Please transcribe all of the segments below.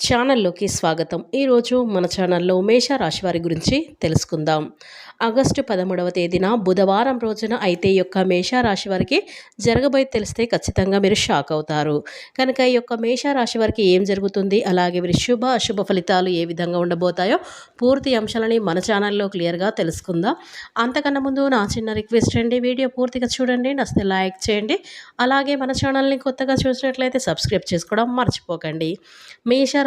ఛానల్లోకి స్వాగతం. ఈరోజు మన ఛానల్లో మేషరాశి వారి గురించి తెలుసుకుందాం. ఆగస్టు పదమూడవ తేదీన బుధవారం రోజున అయితే ఈ యొక్క మేషరాశి వారికి జరగబోయి తెలిస్తే ఖచ్చితంగా మీరు షాక్ అవుతారు. కనుక ఈ యొక్క మేషరాశి వారికి ఏం జరుగుతుంది? అలాగే వీరి శుభ అశుభ ఫలితాలు ఏ విధంగా ఉండబోతాయో పూర్తి అంశాలని మన ఛానల్లో క్లియర్గా తెలుసుకుందాం. అంతకన్నా ముందు నా చిన్న రిక్వెస్ట్ అండి వీడియో పూర్తిగా చూడండి నస్తే లైక్ చేయండి. అలాగే మన ఛానల్ని కొత్తగా చూసినట్లయితే సబ్స్క్రైబ్ చేసుకోవడం మర్చిపోకండి. మేష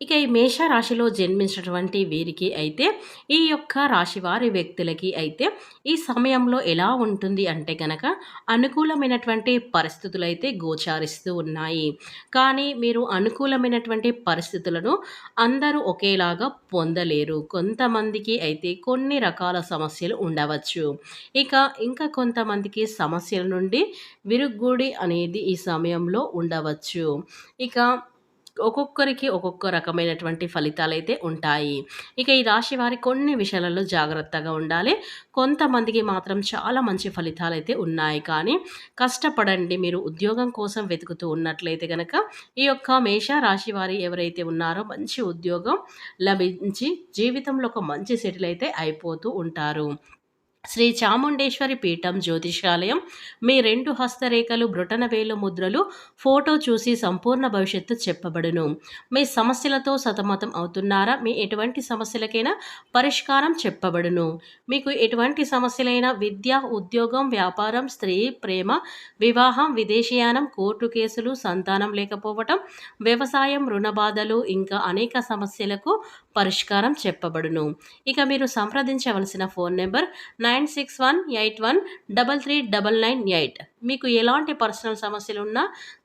ఇక ఈ మేష రాశిలో జన్మించినటువంటి వీరికి అయితే ఈ యొక్క రాశి వారి వ్యక్తులకి అయితే ఈ సమయంలో ఎలా ఉంటుంది అంటే కనుక అనుకూలమైనటువంటి పరిస్థితులు అయితే గోచారిస్తూ ఉన్నాయి. కానీ మీరు అనుకూలమైనటువంటి పరిస్థితులను అందరూ ఒకేలాగా పొందలేరు. కొంతమందికి అయితే కొన్ని రకాల సమస్యలు ఉండవచ్చు. ఇక ఇంకా కొంతమందికి సమస్యల నుండి విరుగుడి అనేది ఈ సమయంలో ఉండవచ్చు. ఇక ఒక్కొక్కరికి ఒక్కొక్క రకమైనటువంటి ఫలితాలు అయితే ఉంటాయి. ఇక ఈ రాశి వారి కొన్ని విషయాలలో జాగ్రత్తగా ఉండాలి. కొంతమందికి మాత్రం చాలా మంచి ఫలితాలు అయితే ఉన్నాయి. కానీ కష్టపడండి. మీరు ఉద్యోగం కోసం వెతుకుతూ ఉన్నట్లయితే కనుక ఈ యొక్క మేష రాశి వారి ఎవరైతే ఉన్నారో మంచి ఉద్యోగం లభించి జీవితంలో ఒక మంచి సెటిల్ అయితే అయిపోతూ ఉంటారు. శ్రీ చాముండేశ్వరి పీఠం జ్యోతిషాలయం మీ రెండు హస్తరేఖలు బ్రొటనవేలు ముద్రలు ఫోటో చూసి సంపూర్ణ భవిష్యత్తు చెప్పబడును. మీ సమస్యలతో సతమతం అవుతున్నారా? మీ ఎటువంటి సమస్యలకైనా పరిష్కారం చెప్పబడును. మీకు ఎటువంటి సమస్యలైనా విద్య ఉద్యోగం వ్యాపారం స్త్రీ ప్రేమ వివాహం విదేశీయానం కోర్టు కేసులు సంతానం లేకపోవటం వ్యవసాయం రుణ బాధలు ఇంకా అనేక సమస్యలకు పరిష్కారం చెప్పబడును. ఇక మీరు సంప్రదించవలసిన phone number nine six one eight one double three double nine eight. మీకు ఎలాంటి పర్సనల్ సమస్యలు ఉన్నా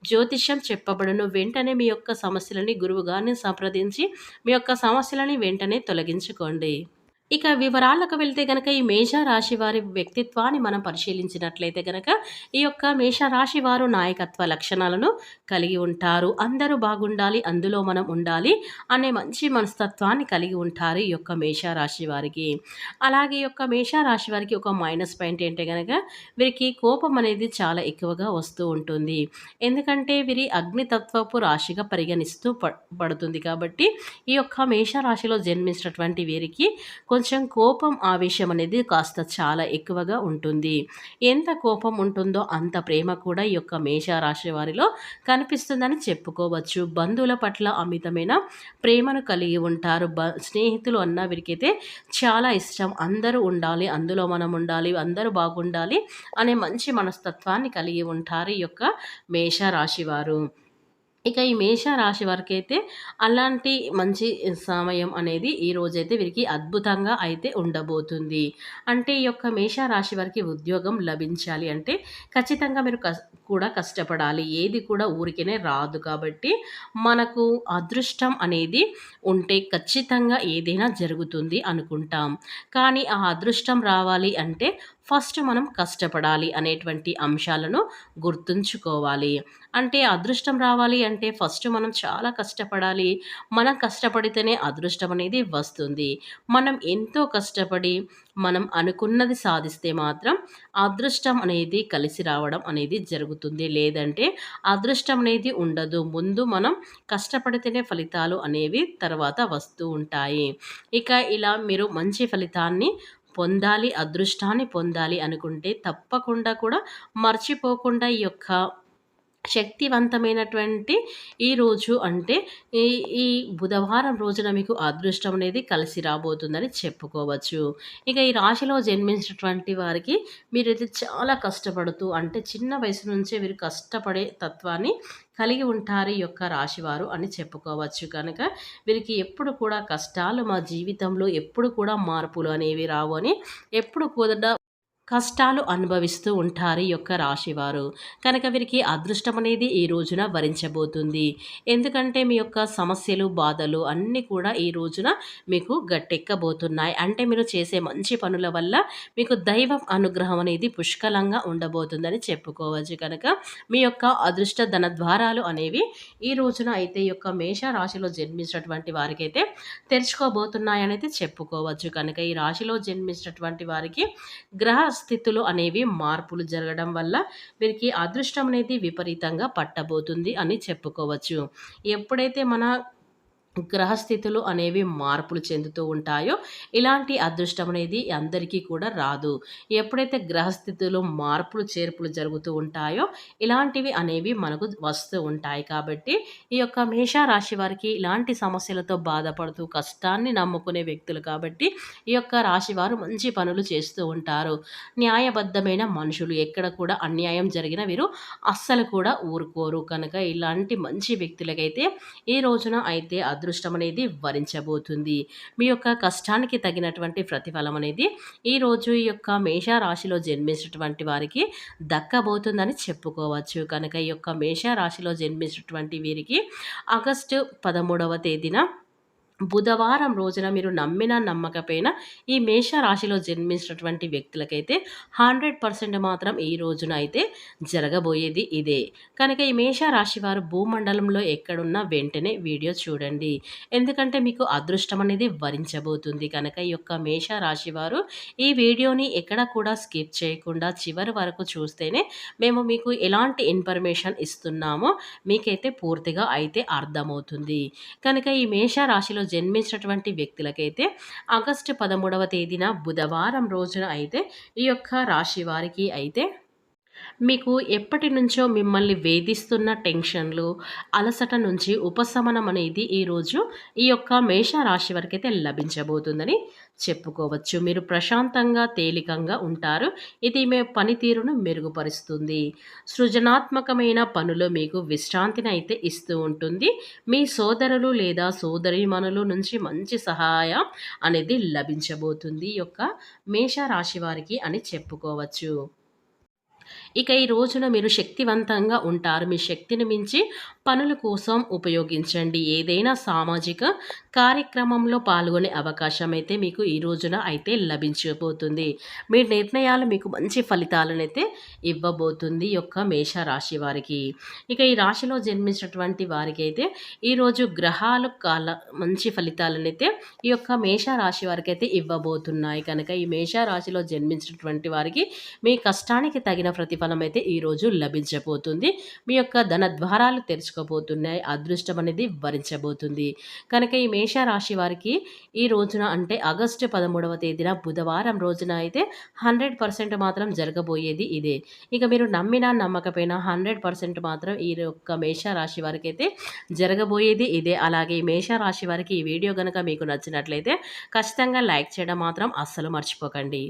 జ్యోతిష్యం చెప్పబడును వెంటనే మీ యొక్క సమస్యలని గురువుగారిని సంప్రదించి మీ యొక్క సమస్యలని వెంటనే తొలగించుకోండి. ఇక వివరాలకు వెళ్తే గనక ఈ మేషరాశి వారి వ్యక్తిత్వాన్ని మనం పరిశీలించినట్లయితే గనక ఈ యొక్క మేషరాశి వారు నాయకత్వ లక్షణాలను కలిగి ఉంటారు. అందరూ బాగుండాలి అందులో మనం ఉండాలి అనే మంచి మనస్తత్వాన్ని కలిగి ఉంటారు ఈ యొక్క మేషరాశి వారికి. అలాగే ఈ యొక్క మేషరాశి వారికి ఒక మైనస్ పాయింట్ ఏంటంటే కనుక వీరికి కోపం అనేది చాలా ఎక్కువగా వస్తూ ఉంటుంది. ఎందుకంటే వీరి అగ్నితత్వపు రాశిగా పరిగణిస్తూ పడుతుంది కాబట్టి ఈ యొక్క మేషరాశిలో జన్మించినటువంటి వీరికి కొంచెం కొంచెం కోపం ఆవేశం అనేది కాస్త చాలా ఎక్కువగా ఉంటుంది. ఎంత కోపం ఉంటుందో అంత ప్రేమ కూడా ఈ యొక్క మేషరాశి వారిలో కనిపిస్తుందని చెప్పుకోవచ్చు. బంధువుల పట్ల అమితమైన ప్రేమను కలిగి ఉంటారు. బ స్నేహితులు అన్న వీరికైతే చాలా ఇష్టం. అందరూ ఉండాలి అందులో మనం ఉండాలి అందరూ బాగుండాలి అనే మంచి మనస్తత్వాన్ని కలిగి ఉంటారు ఈ యొక్క మేషరాశి వారు. ఇక ఈ మేష రాశి వరకైతే అయితే అలాంటి మంచి సమయం అనేది ఈ రోజైతే వీరికి అద్భుతంగా అయితే ఉండబోతుంది. అంటే ఈ యొక్క మేష రాశి వారికి ఉద్యోగం లభించాలి అంటే ఖచ్చితంగా మీరు కూడా కష్టపడాలి. ఏది కూడా ఊరికేనే రాదు కాబట్టి మనకు అదృష్టం అనేది ఉంటే ఖచ్చితంగా ఏదైనా జరుగుతుంది అనుకుంటాం. కానీ ఆ అదృష్టం రావాలి అంటే ఫస్ట్ మనం కష్టపడాలి అనేటువంటి అంశాలను గుర్తుంచుకోవాలి. అంటే అదృష్టం రావాలి అంటే ఫస్ట్ మనం చాలా కష్టపడాలి. మనం కష్టపడితేనే అదృష్టం అనేది వస్తుంది. మనం ఎంతో కష్టపడి మనం అనుకున్నది సాధిస్తే మాత్రం అదృష్టం అనేది కలిసి రావడం అనేది జరుగుతుంది. లేదంటే అదృష్టం అనేది ఉండదు. ముందు మనం కష్టపడితేనే ఫలితాలు అనేవి తర్వాత వస్తూ ఉంటాయి. ఇక ఇలా మీరు మంచి ఫలితాన్ని పొందాలి అదృష్టాన్ని పొందాలి అనుకుంటే తప్పకుండా కూడా మర్చిపోకుండా ఈ యొక్క శక్తివంతమైనటువంటి ఈ రోజు అంటే ఈ ఈ బుధవారం రోజున మీకు అదృష్టం అనేది కలిసి రాబోతుందని చెప్పుకోవచ్చు. ఇక ఈ రాశిలో జన్మించినటువంటి వారికి మీరైతే చాలా కష్టపడుతూ అంటే చిన్న వయసు నుంచే వీరు కష్టపడే తత్వాన్ని కలిగి ఉంటారు ఈ యొక్క రాశివారు అని చెప్పుకోవచ్చు కనుక. వీరికి ఎప్పుడు కూడా కష్టాలు మా జీవితంలో ఎప్పుడు కూడా మార్పులు అనేవి రావు అని ఎప్పుడు కూడా కష్టాలు అనుభవిస్తూ ఉంటారు ఈ యొక్క రాశివారు. కనుక వీరికి అదృష్టం అనేది ఈ రోజున వరించబోతుంది. ఎందుకంటే మీ యొక్క సమస్యలు బాధలు అన్నీ కూడా ఈ రోజున మీకు గట్టెక్కబోతున్నాయి. అంటే మీరు చేసే మంచి పనుల వల్ల మీకు దైవం అనుగ్రహం అనేది పుష్కలంగా ఉండబోతుందని చెప్పుకోవచ్చు. కనుక మీ యొక్క అదృష్ట ధన ద్వారాలు అనేవి ఈ రోజున అయితే ఈ యొక్క మేష రాశిలో జన్మించినటువంటి వారికైతే తెరుచుకోబోతున్నాయని అయితే చెప్పుకోవచ్చు. కనుక ఈ రాశిలో జన్మించినటువంటి వారికి గ్రహ స్థితులు అనేవి మార్పులు జరగడం వల్ల వీరికి అదృష్టం అనేది విపరీతంగా పట్టబోతుంది అని చెప్పుకోవచ్చు. ఎప్పుడైతే మన గ్రహస్థితులు అనేవి మార్పులు చెందుతూ ఉంటాయో ఇలాంటి అదృష్టం అనేది అందరికీ కూడా రాదు. ఎప్పుడైతే గ్రహస్థితులు మార్పులు చేర్పులు జరుగుతూ ఉంటాయో ఇలాంటివి అనేవి మనకు వస్తూ ఉంటాయి కాబట్టి ఈ యొక్క మేషారాశి వారికి ఇలాంటి సమస్యలతో బాధపడుతూ కష్టాన్ని నమ్ముకునే వ్యక్తులు కాబట్టి ఈ యొక్క రాశి వారు మంచి పనులు చేస్తూ ఉంటారు. న్యాయబద్ధమైన మనుషులు ఎక్కడ కూడా అన్యాయం జరిగిన వీరు అస్సలు కూడా ఊరుకోరు. కనుక ఇలాంటి మంచి వ్యక్తులకైతే ఈ రోజున అయితే అదృష్టం అనేది వరించబోతుంది. మీ యొక్క కష్టానికి తగినటువంటి ప్రతిఫలం అనేది ఈరోజు ఈ యొక్క మేషరాశిలో జన్మించినటువంటి వారికి దక్కబోతుందని చెప్పుకోవచ్చు. కనుక ఈ యొక్క మేషరాశిలో జన్మించినటువంటి వీరికి ఆగస్టు పదమూడవ తేదీన బుధవారం రోజున మీరు నమ్మినా నమ్మకపోయినా ఈ మేష రాశిలో జన్మించినటువంటి వ్యక్తులకైతే హండ్రెడ్ పర్సెంట్ మాత్రం ఈ రోజున అయితే జరగబోయేది ఇదే. కనుక ఈ మేష రాశి వారు భూమండలంలో ఎక్కడున్నా వెంటనే వీడియో చూడండి. ఎందుకంటే మీకు అదృష్టం అనేది వరించబోతుంది. కనుక ఈ యొక్క మేష రాశి వారు ఈ వీడియోని ఎక్కడ కూడా స్కిప్ చేయకుండా చివరి వరకు చూస్తేనే మేము మీకు ఎలాంటి ఇన్ఫర్మేషన్ ఇస్తున్నామో మీకైతే పూర్తిగా అయితే అర్థమవుతుంది. కనుక ఈ మేష రాశిలో జన్మించినటువంటి వ్యక్తులకైతే ఆగస్టు పదమూడవ తేదీన బుధవారం రోజున అయితే ఈ యొక్క రాశి వారికి అయితే మీకు ఎప్పటి నుంచో మిమ్మల్ని వేధిస్తున్న టెన్షన్లు అలసట నుంచి ఉపశమనం అనేది ఈరోజు ఈ యొక్క మేష రాశి వరకైతే లభించబోతుందని చెప్పుకోవచ్చు. మీరు ప్రశాంతంగా తేలికంగా ఉంటారు. ఇది మీ పనితీరును మెరుగుపరుస్తుంది. సృజనాత్మకమైన పనులు మీకు విశ్రాంతిని అయితే ఇస్తూ ఉంటుంది. మీ సోదరులు లేదా సోదరిమణుల నుంచి మంచి సహాయం అనేది లభించబోతుంది ఈ యొక్క మేష రాశి వారికి అని చెప్పుకోవచ్చు. ఇక ఈ రోజున మీరు శక్తివంతంగా ఉంటారు. మీ శక్తిని మించి పనుల కోసం ఉపయోగించండి. ఏదైనా సామాజిక కార్యక్రమంలో పాల్గొనే అవకాశం అయితే మీకు ఈ రోజున అయితే లభించబోతుంది. మీ నిర్ణయాలు మీకు మంచి ఫలితాలను అయితే ఇవ్వబోతుంది యొక్క మేష రాశి వారికి. ఇక ఈ రాశిలో జన్మించినటువంటి వారికి అయితే ఈరోజు గ్రహాలు కాల మంచి ఫలితాలను అయితే ఈ యొక్క మేష రాశి వారికి అయితే ఇవ్వబోతున్నాయి. కనుక ఈ మేష రాశిలో జన్మించినటువంటి వారికి మీ కష్టానికి తగిన ప్రతిఫలం అయితే ఈరోజు లభించబోతుంది. మీ యొక్క ధన ద్వారాలు తెరుచుకోబోతున్నాయి. అదృష్టం అనేది వరించబోతుంది. కనుక ఈ మేష రాశి వారికి ఈ రోజున అంటే ఆగస్టు పదమూడవ తేదీన బుధవారం రోజున అయితే హండ్రెడ్ పర్సెంట్ మాత్రం జరగబోయేది ఇదే. ఇక మీరు నమ్మినా నమ్మకపోయినా హండ్రెడ్ పర్సెంట్ మాత్రం ఈ యొక్క మేషరాశి వారికి అయితే జరగబోయేది ఇదే. అలాగే ఈ మేషరాశి వారికి ఈ వీడియో కనుక మీకు నచ్చినట్లయితే ఖచ్చితంగా లైక్ చేయడం మాత్రం అస్సలు మర్చిపోకండి.